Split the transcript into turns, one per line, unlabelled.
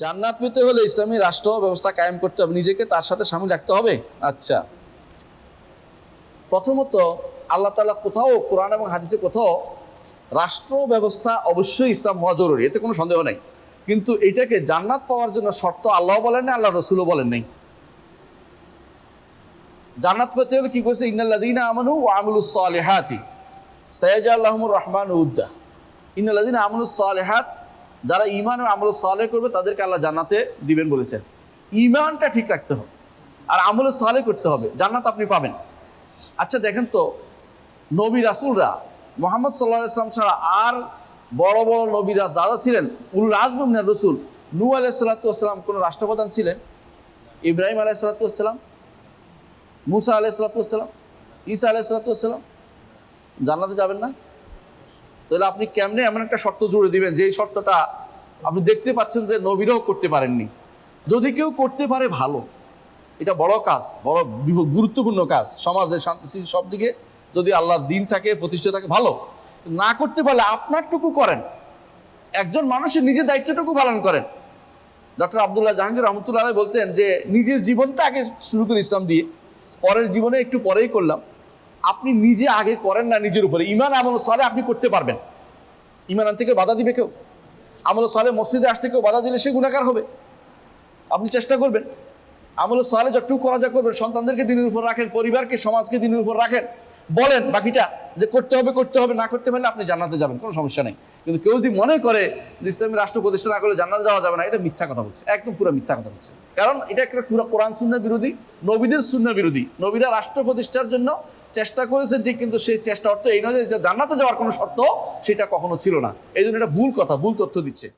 জান্নাত পেতে হলে ইসলামী রাষ্ট্র ব্যবস্থা কায়েম করতে হবে। নিজেকে তার সাথে সামিল রাখতে হবে। আচ্ছা। প্রথমত, আল্লাহ তালা কোথাও কোরআন এবং হাদিসে কোথাও রাষ্ট্র ব্যবস্থা অবশ্যই ইসলাম হওয়া জরুরি। এতে কোনো সন্দেহ নেই। কিন্তু এটাকে জান্নাত পাওয়ার জন্য শর্ত আল্লাহ বলেন না আল্লাহ রসুলও বলেন নেই। জান্নাত পেতে হলে কি করেছে? ইন্নাল্লাদিনা আমানু ও আমুলুস সৈয়দ আল্লাহমুর রহমান উদ্দা। ইন্নাল্লাদিনা আমুলুস যারা ইমান আমল সালে করবে, তাদেরকে আল্লাহ জান্নাতে দিবেন বলেছেন। ইমানটা ঠিক রাখতে হবে আর আমল সালে করতে হবে। জান্নাত আপনি পাবেন। আচ্ছা দেখেন তো, নবী রাসুলরা, মোহাম্মদ সাল্লাহ ইসলাম ছাড়া আর বড় বড় নবীরা যারা ছিলেন, উল রাজমিনা রসুল নু আলাহ সাল্লাতাম কোনো রাষ্ট্রপ্রধান ছিলেন? ইব্রাহিম আলাহ সাল্লাতাম মুসা আলাহ সাল্লাতাম ঈসা আলাহ সাল্লাতাম জান্নাতে যাবেন না? তাহলে আপনি কেমনে এমন একটা শর্ত জুড়ে দিবেন? যে এই শর্তটা আপনি দেখতে পাচ্ছেন যে নবীরাও করতে পারেননি। যদি কেউ করতে পারে, ভালো। এটা বড় কাজ, বড় গুরুত্বপূর্ণ কাজ। সমাজে শান্তি সব দিকে যদি আল্লাহর দিন থাকে, প্রতিষ্ঠা থাকে, ভালো। না করতে পারলে আপনারটুকু করেন। একজন মানুষের নিজের দায়িত্বটুকু পালন করেন। ডক্টর আবদুল্লাহ জাহাঙ্গীর রহমতুল্লাহ বলতেন যে, নিজের জীবনটা আগে শুরু করে ইসলাম দিয়ে, পরের জীবনে একটু পরেই করলাম। আপনি নিজে আগে করেন না নিজের উপরে। ইমান আমল সালে আপনি করতে পারবেন। ইমান আন থেকে বাধা দিবে কেউ? আমল সালে মসজিদে আসতে কেউ বাধা দিলে সে গুণাকার হবে। আপনি চেষ্টা করবেন। আমল সালে যতটুকু করা যা করবেন। সন্তানদেরকে দিনের উপর রাখেন, পরিবারকে, সমাজকে দিনের উপর রাখেন। বলেন বাকিটা যে করতে হবে করতে হবে, না করতে পারলে আপনি জান্নাতে যাবেন, কোনো সমস্যা নেই। কিন্তু কেউ যদি মনে করে যে ইসলামী রাষ্ট্র প্রতিষ্ঠা না করলে জান্নাতে যাওয়া যাবে না, এটা মিথ্যা কথা বলছে, একদম পুরো মিথ্যা কথা বলছে। কারণ এটা একটা পুরো কোরআন শূন্য বিরোধী, নবীদের শূন্য বিরোধী। নবীরা রাষ্ট্র প্রতিষ্ঠার জন্য চেষ্টা করেছে, ঠিক, কিন্তু সেই চেষ্টা অর্থ এই নয় যে জান্নাতে যাওয়ার কোনো শর্ত সেটা কখনো ছিল না। এই জন্য এটা ভুল কথা, ভুল তথ্য দিচ্ছে।